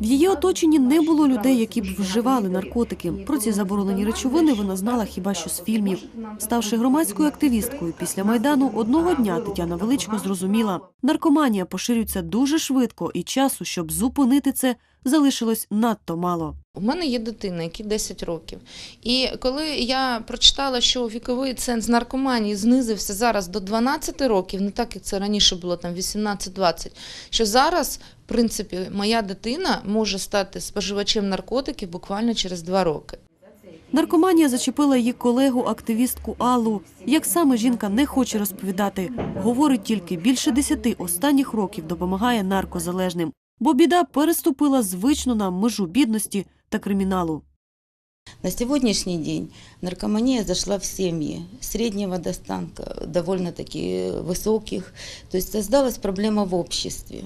В її оточенні не було людей, які б вживали наркотики. Про ці заборонені речовини вона знала хіба що з фільмів. Ставши громадською активісткою після майдану, одного дня Тетяна Величко зрозуміла, наркоманія поширюється дуже швидко, і часу, щоб зупинити це, залишилось надто мало. У мене є дитина, якій 10 років. І коли я прочитала, що віковий ценз наркоманії знизився зараз до 12 років, не так як це раніше було там 18-20, що зараз, в принципі, моя дитина може стати споживачем наркотиків буквально через 2 роки. Наркоманія зачепила її колегу-активістку Аллу. Як саме жінка не хоче розповідати, говорить тільки більше десяти останніх років допомагає наркозалежним, бо біда переступила звично на межу бідності та криміналу. На сегодняшний день наркомания зашла в семьи среднего достанка, довольно-таки высоких. То есть создалась проблема в обществе.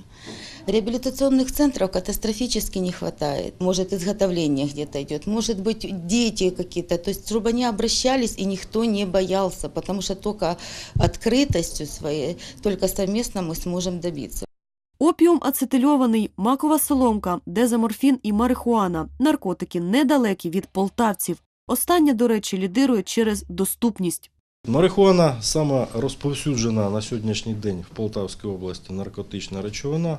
Реабилитационных центров катастрофически не хватает. Может, изготовление где-то идет, может быть, дети какие-то. То есть, чтобы они обращались, и никто не боялся, потому что только открытостью своей, только совместно мы сможем добиться. Опіум ацетильований, макова соломка, дезаморфін і марихуана – наркотики недалекі від полтавців. Остання, до речі, лідирує через доступність. Марихуана сама розповсюджена на сьогоднішній день в Полтавській області наркотична речовина,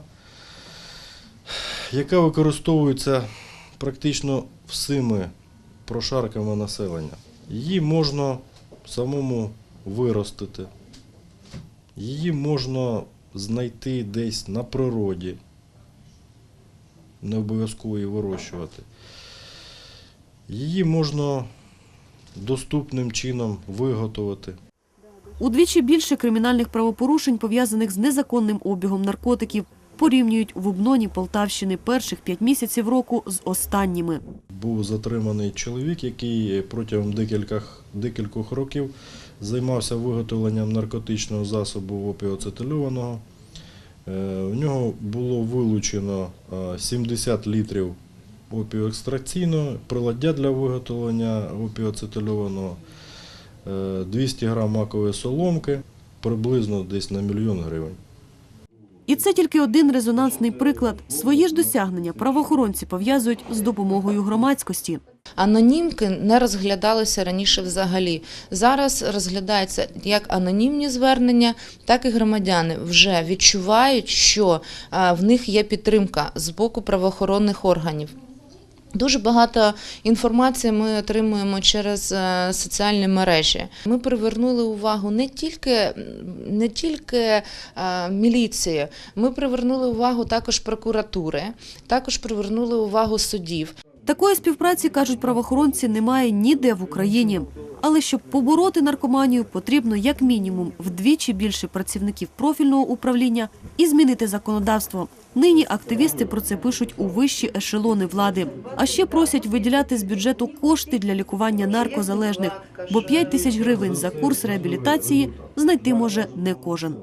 яка використовується практично всіми прошарками населення. Її можна самому виростити, її можна знайти десь на природі, не обов'язково її вирощувати. Її можна доступним чином виготовити. Удвічі більше кримінальних правопорушень, пов'язаних з незаконним обігом наркотиків, порівнюють в Убноні Полтавщини перших п'ять місяців року з останніми. Був затриманий чоловік, який протягом декількох, декількох років займався виготовленням наркотичного засобу опіоцетильованого. Е, В нього було вилучено е, 70 літрів опіоекстракційного, приладдя для виготовлення опіоцетильованого, е, 200 грам макової соломки, приблизно десь на мільйон гривень. І це тільки один резонансний приклад. Свої ж досягнення правоохоронці пов'язують з допомогою громадськості. Анонімки не розглядалися раніше взагалі. Зараз розглядаються як анонімні звернення, так і громадяни вже відчувають, що в них є підтримка з боку правоохоронних органів. Дуже багато інформації ми отримуємо через е, соціальні мережі. Ми привернули увагу не тільки, не тільки е, міліції, ми привернули увагу також прокуратури, також привернули увагу судів. Такої співпраці, кажуть правоохоронці, немає ніде в Україні. Але щоб побороти наркоманію, потрібно як мінімум вдвічі більше працівників профільного управління і змінити законодавство. Нині активісти про це пишуть у вищі ешелони влади. А ще просять виділяти з бюджету кошти для лікування наркозалежних, бо 5 тисяч гривень за курс реабілітації знайти може не кожен.